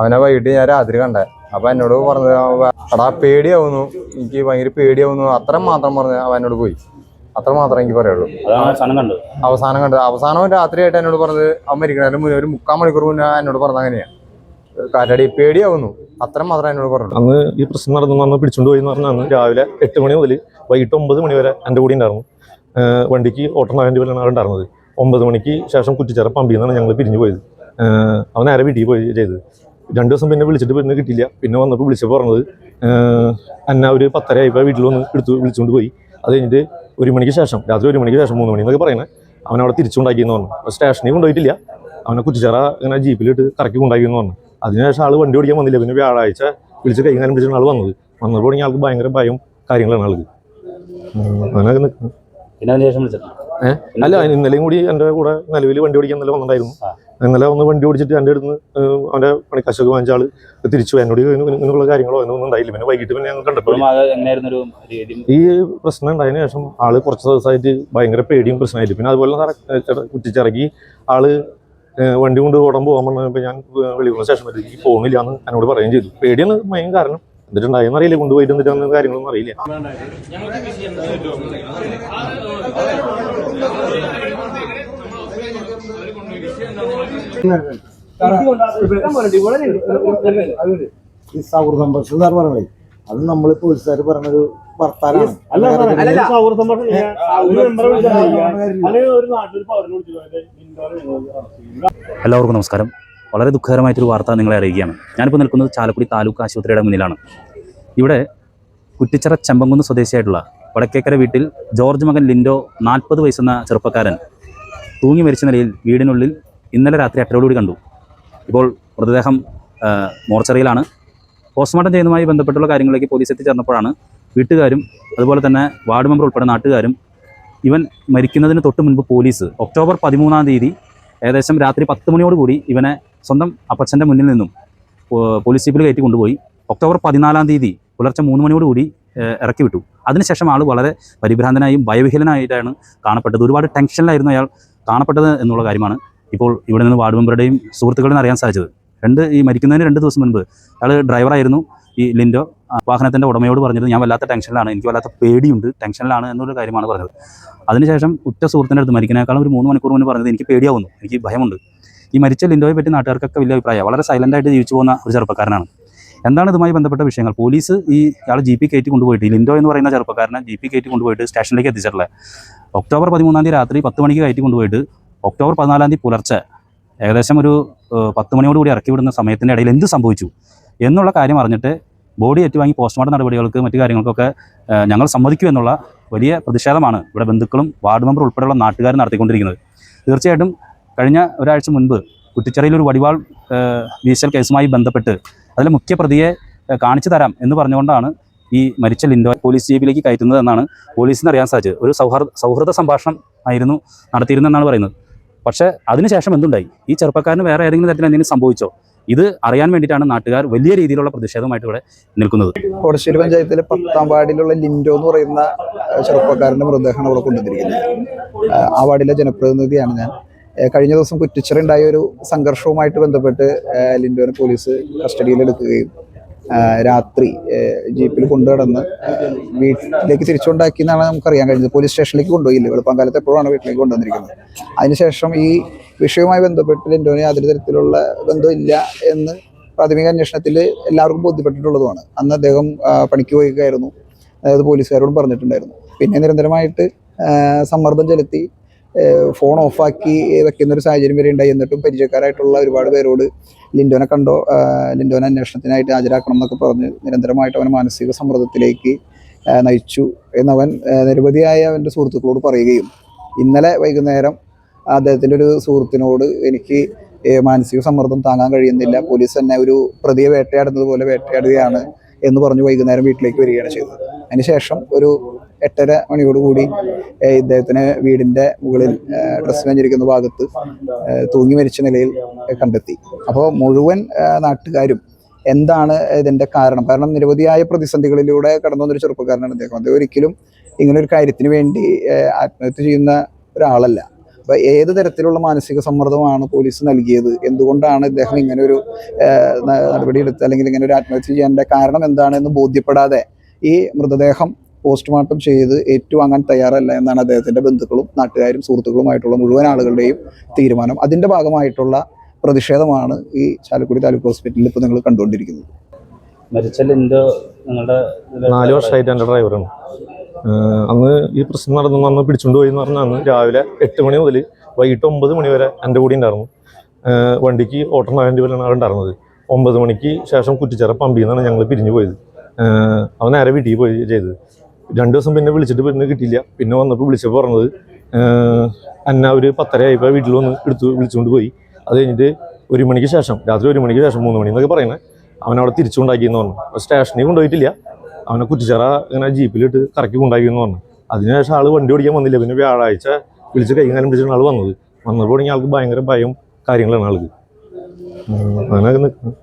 അവനെ വൈകിട്ട് ഞാൻ രാത്രി കണ്ടേ. അപ്പൊ എന്നോട് പറഞ്ഞത് എടാ പേടിയാവുന്നു. എനിക്ക് ഭയങ്കര പേടിയാവുന്നു. അത്ര മാത്രം പറഞ്ഞ് അവൻ എന്നോട് പോയി. അത്ര മാത്രമേ എനിക്ക് പറയുള്ളൂ അവസാനം കണ്ടത്. അവസാനം രാത്രിയായിട്ട് എന്നോട് പറഞ്ഞത് അവൻ മരിക്കണതിന് മുന്നേ ഒരു മുക്കാൽ മണിക്കൂർ മുന്നേ എന്നോട് പറഞ്ഞത് അങ്ങനെയാ. കാറ്റാടി പേടിയാവുന്നു. അത്ര മാത്രമേ എന്നോട് പറഞ്ഞു അന്ന് ഈ പ്രശ്നം നടന്നു അന്ന് പിടിച്ചോണ്ട് പോയി എന്ന് പറഞ്ഞാൽ അന്ന് രാവിലെ എട്ട് മണി മുതൽ വൈകിട്ട് ഒമ്പത് മണി വരെ എന്റെ കൂടെ ഉണ്ടായിരുന്നു. വണ്ടിക്ക് ഓട്ടം വേണ്ടി വരെയാണ് ഉണ്ടായിരുന്നത്. ഒമ്പത് മണിക്ക് ശേഷം കുറ്റിച്ചിറ പമ്പിൽ നിന്നാണ് ഞങ്ങൾ പിരിഞ്ഞു പോയത്. അവൻ നേരെ വീട്ടിൽ പോയി ചെയ്തത്. രണ്ട് ദിവസം പിന്നെ വിളിച്ചിട്ട് പിന്നെ കിട്ടിയില്ല. പിന്നെ വന്നപ്പോൾ വിളിച്ചപ്പോൾ പറഞ്ഞത് അന്ന ഒരു പത്തര ആയപ്പോൾ വീട്ടിൽ വന്ന് എടുത്തു വിളിച്ചുകൊണ്ട് പോയി. അത് കഴിഞ്ഞിട്ട് ഒരു മണിക്ക് ശേഷം രാത്രി ഒരു മണിക്ക് ശേഷം മൂന്ന് മണി എന്നൊക്കെ പറയുന്നത് അവൻ അവിടെ തിരിച്ചുണ്ടാക്കിയെന്ന് പറഞ്ഞു. സ്റ്റേഷനിൽ കൊണ്ടുപോയിട്ടില്ല. അവനെ കുറ്റിച്ചേറ ഇങ്ങനെ ജീപ്പിലിട്ട് കറക്കി കൊണ്ടാക്കിയെന്ന് പറഞ്ഞു. അതിനുശേഷം ആൾ വണ്ടി ഓടിക്കാൻ വന്നില്ല. പിന്നെ വ്യാഴാഴ്ച വിളിച്ച് കൈകാലം പിടിച്ചാണ് ആൾ വന്നത്. വന്നപ്പോൾ ആൾക്ക് ഭയങ്കര ഭയം കാര്യങ്ങളാണ് ആൾക്ക്. അങ്ങനെ നിൽക്കുന്നത് പിന്നെ അതിന് ശേഷം വിളിച്ചത് അല്ല അതിന് ഇന്നലെയും കൂടി എന്റെ കൂടെ നിലവിൽ വണ്ടി ഓടിക്കാൻ നല്ല വന്നിട്ടുണ്ടായിരുന്നു. ഇന്നലെ ഒന്ന് വണ്ടി ഓടിച്ചിട്ട് എന്റെ അടുത്ത് അവന്റെ പണിക്കാശൊക്കെ വാങ്ങിച്ച ആൾ തിരിച്ചു. എന്നോട് ഇങ്ങനെയുള്ള കാര്യങ്ങളോ ഒന്നും ഉണ്ടായില്ല. പിന്നെ വൈകിട്ട് പിന്നെ ഞങ്ങൾ കണ്ടപ്പോൾ ഈ പ്രശ്നം ഉണ്ടായതിനു ശേഷം ആൾ കുറച്ച് ദിവസമായിട്ട് ഭയങ്കര പേടിയും പ്രശ്നമായിട്ട്. പിന്നെ അതുപോലെ കുറ്റിച്ചിറക്കി ആൾ വണ്ടി കൊണ്ട് ഓടാൻ പോകാൻ പറഞ്ഞപ്പോൾ ഞാൻ വെളിവുള്ള സ്റ്റേഷൻ വരെ എനിക്ക് പോകുന്നില്ല എന്ന് എന്നോട് പറയുകയും ചെയ്തു. പേടിയാണ് മെയിൻ കാരണം. എന്നിട്ടുണ്ടായെന്ന് അറിയില്ല. കൊണ്ടുപോയിട്ട് എന്നിട്ട് കാര്യങ്ങളൊന്നും അറിയില്ല. ഈ സൗഹൃദം ബസ് സാർ പറഞ്ഞേ അത് നമ്മളിപ്പോ പോലീസുകാർ പറഞ്ഞൊരു വർത്താനാണ് എല്ലാവർക്കും നമസ്കാരം. വളരെ ദുഃഖകരമായിട്ടൊരു വാർത്ത നിങ്ങളെ അറിയിക്കുകയാണ്. ഞാനിപ്പോൾ നിൽക്കുന്നത് ചാലക്കുടി താലൂക്ക് ആശുപത്രിയുടെ മുന്നിലാണ്. ഇവിടെ കുറ്റിച്ചിറ ചെമ്പങ്കുന്ന് സ്വദേശിയായിട്ടുള്ള വടക്കേക്കര വീട്ടിൽ ജോർജ് മകൻ ലിൻഡോ നാൽപ്പത് വയസ്സെന്ന ചെറുപ്പക്കാരൻ തൂങ്ങി മരിച്ച നിലയിൽ വീടിനുള്ളിൽ ഇന്നലെ രാത്രി എട്ടരോടുകൂടി കണ്ടു. ഇപ്പോൾ മൃതദേഹം മോർച്ചറിയിലാണ്. പോസ്റ്റ്മോർട്ടം ചെയ്യുന്നതുമായി ബന്ധപ്പെട്ടുള്ള കാര്യങ്ങളിലേക്ക് പോലീസ് എത്തിച്ചേർന്നപ്പോഴാണ് വീട്ടുകാരും അതുപോലെ തന്നെ വാർഡ് മെമ്പർ ഉൾപ്പെടെ നാട്ടുകാരും ഇവൻ മരിക്കുന്നതിന് തൊട്ട് മുൻപ് പോലീസ് ഒക്ടോബർ പതിമൂന്നാം തീയതി ഏകദേശം രാത്രി പത്ത് മണിയോടുകൂടി ഇവനെ സ്വന്തം അപ്പച്ചന്റെ മുന്നിൽ നിന്നും പോലീസ് ജീപ്പിൽ കയറ്റി കൊണ്ടുപോയി. ഒക്ടോബർ പതിനാലാം തീയതി പുലർച്ചെ മൂന്ന് മണിയോടുകൂടി ഇറക്കി വിട്ടു അതിനുശേഷം ആൾ വളരെ പരിഭ്രാന്തനായും ഭയവിഹലനായിട്ടാണ് കാണപ്പെട്ടത്. ഒരുപാട് ടെൻഷനിലായിരുന്നു അയാൾ കാണപ്പെട്ടത് എന്നുള്ള കാര്യമാണ് ഇപ്പോൾ ഇവിടെ നിന്ന് വാർഡ് മെമ്പറുടെയും സുഹൃത്തുക്കളുടെയും അറിയാൻ സാധിച്ചത്. രണ്ട് ഈ മരിക്കുന്നതിന് രണ്ട് ദിവസം മുൻപ് അയാൾ ഡ്രൈവറായിരുന്നു ഈ ലിൻഡോ. വാഹനത്തിന്റെ ഉടമയോട് പറഞ്ഞത് ഞാൻ വല്ലാത്ത ടെൻഷനിലാണ് എനിക്ക് വല്ലാത്ത പേടിയുണ്ട് ടെൻഷനിലാണ് എന്നൊരു കാര്യമാണ് പറഞ്ഞത്. അതിനുശേഷം ഉറ്റ സുഹൃത്തിന്റെ അടുത്ത് മരിക്കുന്നതിനേക്കാളും ഒരു മൂന്ന് മണിക്കൂർ മുന്നേ പറഞ്ഞത് എനിക്ക് പേടിയാവുന്നു എനിക്ക് ഭയമുണ്ട്. ഈ മരിച്ച ലിൻഡോയെ പറ്റി നാട്ടുകാർക്കൊക്കെ വലിയ അഭിപ്രായം വളരെ സൈലന്റായിട്ട് ജീവിച്ചു പോകുന്ന ഒരു ചെറുപ്പക്കാരനാണ്. എന്താണ് ഇതുമായി ബന്ധപ്പെട്ട വിഷയങ്ങൾ? പോലീസ് ഈ ആൾ ജി പി കയറ്റി കൊണ്ടുപോയിട്ട് ലിൻഡോ എന്ന് പറയുന്ന ചെറുപ്പക്കാരനെ ജി പി കയറ്റി കൊണ്ടുപോയിട്ട് സ്റ്റേഷനിലേക്ക് എത്തിച്ചിട്ടുള്ളത് ഒക്ടോബർ പതിമൂന്നാം തീയതി രാത്രി പത്ത് മണിക്ക് കയറ്റി കൊണ്ടുപോയിട്ട് ഒക്ടോബർ പതിനാലാം തീയതി പുലർച്ചെ ഏകദേശം ഒരു പത്ത് മണിയോട് കൂടി ഇറക്കി വിടുന്ന സമയത്തിന്റെ ഇടയിൽ എന്ത് സംഭവിച്ചു എന്നുള്ള കാര്യം അറിഞ്ഞിട്ട് ബോഡി ഏറ്റുവാങ്ങി പോസ്റ്റ്മോർട്ടം നടപടികൾക്ക് മറ്റു കാര്യങ്ങൾക്കൊക്കെ ഞങ്ങൾ സമ്മതിക്കൂ എന്നുള്ള വലിയ പ്രതിഷേധമാണ് ഇവിടെ ബന്ധുക്കളും വാർഡ് മെമ്പർ ഉൾപ്പെടെയുള്ള നാട്ടുകാരും നടത്തിക്കൊണ്ടിരിക്കുന്നത്. തീർച്ചയായിട്ടും കഴിഞ്ഞ ഒരാഴ്ച മുൻപ് കുറ്റിച്ചിറയിൽ ഒരു വടിവാൾ വീശൽ കേസുമായി ബന്ധപ്പെട്ട് അതിലെ മുഖ്യ പ്രതിയെ കാണിച്ചു തരാം എന്ന് പറഞ്ഞുകൊണ്ടാണ് ഈ മരിച്ച ലിൻഡോ പോലീസ് ജീപ്പിലേക്ക് കയറ്റുന്നത് എന്നാണ് പോലീസിന് അറിയാൻ സാധിച്ചത്. ഒരു സൗഹൃദ സൗഹൃദ സംഭാഷണം ആയിരുന്നു നടത്തിയിരുന്നെന്നാണ് പറയുന്നത്. പക്ഷേ അതിനുശേഷം എന്തുണ്ടായി? ഈ ചെറുപ്പക്കാരന് വേറെ ഏതെങ്കിലും തരത്തിൽ എന്തെങ്കിലും സംഭവിച്ചോ? ഇത് അറിയാൻ വേണ്ടിയിട്ടാണ് നാട്ടുകാർ വലിയ രീതിയിലുള്ള പ്രതിഷേധമായിട്ട് ഇവിടെ നിൽക്കുന്നത്. കോടശ്ശേരി പഞ്ചായത്തിലെ പത്താം വാർഡിലുള്ള ലിൻഡോ എന്ന് പറയുന്ന ചെറുപ്പക്കാരന്റെ മൃതദേഹമാണ് ഇവിടെ കൊണ്ടുവന്നിരിക്കുന്നത്. ആ വാർഡിലെ ജനപ്രതിനിധിയാണ് ഞാൻ. കഴിഞ്ഞ ദിവസം കുറ്റിച്ചറുണ്ടായ ഒരു സംഘർഷവുമായിട്ട് ബന്ധപ്പെട്ട് ലിൻഡോനെ പോലീസ് കസ്റ്റഡിയിലെടുക്കുകയും രാത്രി ജീപ്പിൽ കൊണ്ടുനടന്ന് വീട്ടിലേക്ക് തിരിച്ചുകൊണ്ടാക്കി എന്നാണ് നമുക്കറിയാൻ കഴിഞ്ഞത്. പോലീസ് സ്റ്റേഷനിലേക്ക് കൊണ്ടുപോയില്ല? വെളുപ്പാങ്കാലത്ത് എപ്പോഴാണ് വീട്ടിലേക്ക് കൊണ്ടുവന്നിരിക്കുന്നത്. അതിനുശേഷം ഈ വിഷയവുമായി ബന്ധപ്പെട്ട് ലിൻഡോന് യാതൊരു തരത്തിലുള്ള ബന്ധമില്ല എന്ന് പ്രാഥമിക അന്വേഷണത്തിൽ എല്ലാവർക്കും ബോധ്യപ്പെട്ടിട്ടുള്ളതുമാണ്. അന്ന് അദ്ദേഹം പണിക്ക് പോയിക്കായിരുന്നു. അതായത് പോലീസുകാരോടും പറഞ്ഞിട്ടുണ്ടായിരുന്നു. പിന്നെ നിരന്തരമായിട്ട് സമ്മർദ്ദം ചെലുത്തി ഫോൺ ഓഫാക്കി വെക്കുന്ന ഒരു സാഹചര്യം വരെ ഉണ്ടായി. എന്നിട്ടും പരിചയക്കാരായിട്ടുള്ള ഒരുപാട് പേരോട് ലിൻഡോനെ കണ്ടോ? ലിൻഡോനെ അന്വേഷണത്തിനായിട്ട് ഹാജരാക്കണം എന്നൊക്കെ പറഞ്ഞ് നിരന്തരമായിട്ട് അവൻ മാനസിക സമ്മർദ്ദത്തിലേക്ക് നയിച്ചു എന്നവൻ നിരവധിയായ അവന്റെ സുഹൃത്തുക്കളോട് പറയുകയും ഇന്നലെ വൈകുന്നേരം അദ്ദേഹത്തിന്റെ ഒരു സുഹൃത്തിനോട് എനിക്ക് മാനസിക സമ്മർദ്ദം താങ്ങാൻ കഴിയുന്നില്ല. പോലീസ് തന്നെ ഒരു പ്രതിയെ വേട്ടയാടുന്നത് പോലെ വേട്ടയാടുകയാണ് എന്ന് പറഞ്ഞ് വൈകുന്നേരം വീട്ടിലേക്ക് വരികയാണ് ചെയ്തത്. അതിനുശേഷം ഒരു എട്ടര മണിയോടുകൂടി ഇദ്ദേഹത്തിന് വീടിന്റെ മുകളിൽ ഡ്രസ് വെഞ്ഞിരിക്കുന്ന ഭാഗത്ത് തൂങ്ങി മരിച്ച നിലയിൽ കണ്ടെത്തി. അപ്പോൾ മുഴുവൻ നാട്ടുകാരും എന്താണ് ഇതിന്റെ കാരണം? കാരണം നിരവധിയായ പ്രതിസന്ധികളിലൂടെ കടന്നു വന്നൊരു ചെറുപ്പക്കാരനാണ് അദ്ദേഹം അദ്ദേഹം ഒരിക്കലും ഇങ്ങനെ ഒരു കാര്യത്തിന് വേണ്ടി ആത്മഹത്യ ചെയ്യുന്ന ഒരാളല്ല. അപ്പോൾ ഏത് തരത്തിലുള്ള മാനസിക സമ്മർദ്ദമാണ് പോലീസ് നൽകിയത്? എന്തുകൊണ്ടാണ് ഇദ്ദേഹം ഇങ്ങനെ ഒരു നടപടിയെടുത്ത് അല്ലെങ്കിൽ ഇങ്ങനെ ഒരു ആത്മഹത്യ ചെയ്യാന്റെ കാരണം എന്താണെന്ന് ബോധ്യപ്പെടാതെ ഈ മൃതദേഹം പോസ്റ്റ്മോർട്ടം ചെയ്ത് ഏറ്റുവാങ്ങാൻ തയ്യാറല്ല എന്നാണ് അദ്ദേഹത്തിന്റെ ബന്ധുക്കളും നാട്ടുകാരും സുഹൃത്തുക്കളുമായിട്ടുള്ള മുഴുവൻ ആളുകളുടെയും തീരുമാനം. അതിന്റെ ഭാഗമായിട്ടുള്ള പ്രതിഷേധമാണ് ഈ ചാലക്കുടി താലൂക്ക് ഹോസ്പിറ്റലിൽ ഇപ്പോൾ നിങ്ങൾ കണ്ടുകൊണ്ടിരിക്കുന്നത്. മരിച്ച ലിൻഡോ നിങ്ങളുടെ നാല് വർഷമായിട്ട് എന്റെ ഡ്രൈവറാണ്. അന്ന് ഈ പ്രശ്നം നടന്നു അന്ന് പിടിച്ചുകൊണ്ട് പോയി എന്ന് പറഞ്ഞാൽ അന്ന് രാവിലെ എട്ട് മണി മുതൽ വൈകിട്ട് ഒമ്പത് മണി വരെ എന്റെ കൂടെ ഉണ്ടായിരുന്നു. വണ്ടിക്ക് വണ്ടിക്ക് ഓട്ടർനാവിന്റെ പോലെയാണ് അവിടെ ഉണ്ടായിരുന്നത്. ഒമ്പത് മണിക്ക് ശേഷം കുറ്റിച്ചേറ പമ്പിൽ നിന്നാണ് ഞങ്ങൾ പിരിഞ്ഞു പോയത്. അവൻ നേരെ വീട്ടിൽ പോയി ചെയ്തത്. രണ്ട് ദിവസം പിന്നെ വിളിച്ചിട്ട് പിന്നെ കിട്ടിയില്ല. പിന്നെ വന്നപ്പോൾ വിളിച്ചപ്പോൾ പറഞ്ഞത് ഏഹ് അന്ന ഒരു പത്തര ആയപ്പോൾ വീട്ടിൽ വന്ന് എടുത്ത് വിളിച്ചുകൊണ്ട് പോയി. അത് കഴിഞ്ഞിട്ട് ഒരു മണിക്ക് ശേഷം രാത്രി ഒരു മണിക്ക് ശേഷം മൂന്ന് മണി എന്നൊക്കെ പറയുന്നത് അവനവിടെ അവിടെ തിരിച്ചുകൊണ്ടാക്കിയെന്ന് പറഞ്ഞു. അപ്പോൾ സ്റ്റേഷനിൽ കൊണ്ടുപോയിട്ടില്ല. അവനെ കുറ്റിച്ചിറ ഇങ്ങനെ ജീപ്പിലിട്ട് കറക്കി കൊണ്ടാക്കിയെന്ന് പറഞ്ഞു. അതിനുശേഷം ആൾ വണ്ടി ഓടിക്കാൻ വന്നില്ല. പിന്നെ വ്യാഴാഴ്ച വിളിച്ച് കൈകാലം പിടിച്ചാണ് ആൾ വന്നത്. വന്നപ്പോൾ ആൾക്ക് ഭയങ്കര ഭയം കാര്യങ്ങളാണ് ആൾക്ക്. അങ്ങനെയൊക്കെ നിൽക്കുന്നത്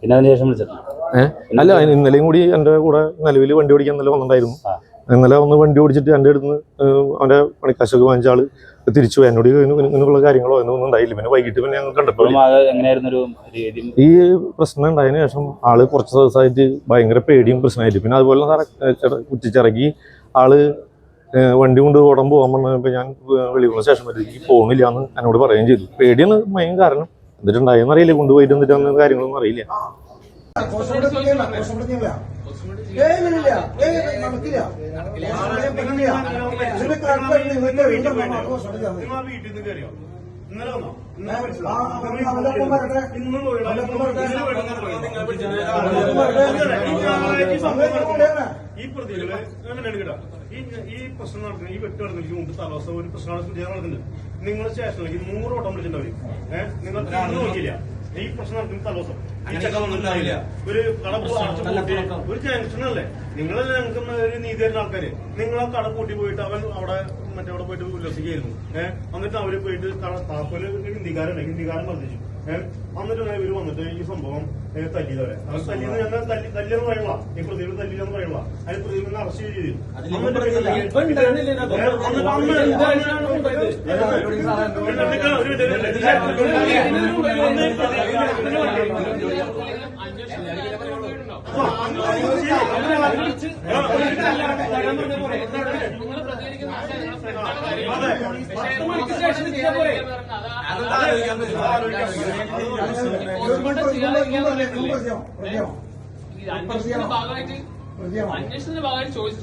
പിന്നെ അതിന് ശേഷം വിളിച്ചിട്ടുണ്ട് അല്ല ഇന്നലെയും കൂടി എന്റെ കൂടെ നിലവിൽ വണ്ടി ഓടിക്കാൻ നല്ല വന്നിട്ടുണ്ടായിരുന്നു. ഇന്നലെ ഒന്ന് വണ്ടി ഓടിച്ചിട്ട് എന്റെ അടുത്ത് അവന്റെ പണിക്കാശൊക്കെ വാങ്ങിച്ച ആൾ തിരിച്ചു പോയി. എന്നോട് ഇങ്ങനെ- ഇങ്ങനെയുള്ള കാര്യങ്ങളോ എന്നൊന്നും ഉണ്ടായില്ല. പിന്നെ വൈകിട്ട് പിന്നെ ഞങ്ങൾ കണ്ടപ്പോൾ ഈ പ്രശ്നം ഉണ്ടായതിനു ശേഷം ആൾ കുറച്ച് ദിവസമായിട്ട് ഭയങ്കര പേടിയും പ്രശ്നമായിട്ട്. പിന്നെ അതുപോലെ കുറ്റിച്ചിറങ്ങി കുറ്റിച്ചിറക്കി ആൾ വണ്ടി കൊണ്ട് ഓടാൻ പോകാൻ പറഞ്ഞപ്പോൾ ഞാൻ വെളിയുള്ള ശേഷം വരെ എനിക്ക് പോകുന്നില്ല എന്ന് എന്നോട് പറയുകയും ചെയ്തു. പേടിയാണ് മെയിൻ കാരണം. എന്നിട്ടുണ്ടായെന്നറിയില്ല കൊണ്ടുപോയിട്ട് എന്നിട്ട് കാര്യങ്ങളൊന്നും അറിയില്ല. ഈ പ്രതികൾ അങ്ങനെയാണ് കേട്ടോ ഈ പ്രശ്നം നടക്കുന്ന ഈ വെട്ട് നടക്കുന്നതിന് മുമ്പ് തലവസം ഒരു പ്രശ്നമാണ് നടക്കുന്നത് നിങ്ങൾ സ്റ്റേഷനിലേക്ക് നൂറ് ഓട്ടം വിളിച്ചിട്ടുണ്ടാവും ഏഹ് നിങ്ങൾ നോക്കിയില്ല ഈ പ്രശ്നം നടക്കുന്ന തലോസം ഉണ്ടാവില്ല. ഒരു കട പൂട്ടി ഒരു ജംഗ്ഷൻ അല്ലേ നിങ്ങളല്ലേ ഞങ്ങൾക്ക് ഒരു നീതി തരുന്ന ആൾക്കാര്. നിങ്ങൾ ആ കട കൂട്ടി പോയിട്ട് അവൻ അവിടെ മറ്റേ അവിടെ പോയിട്ട് ഉല്ലസിക്കായിരുന്നു ഏഹ് എന്നിട്ട് അവർ പോയിട്ട് താക്കോൽ ഹിന്ദിക്കാരുണ്ട് ഹിന്ദിക്കാരൻ വർദ്ധിച്ചു എന്നിട്ട് ഇവർ വന്നിട്ട് ഈ സംഭവം തല്ലിയതവരെ അവർ തല്ലിയെന്ന് ഞങ്ങൾ തല്ലി തല്ലിയെന്ന് പറയുള്ള ഈ പ്രതികൾ തല്ലിയെന്ന് പറയുള്ള അതിന് പ്രതികളെ അറസ്റ്റ് ചെയ്തു ഒരു അന്വേഷണത്തിന്റെ ഭാഗമായിട്ട് അന്വേഷണത്തിന്റെ ഭാഗമായിട്ട് ചോദിച്ചു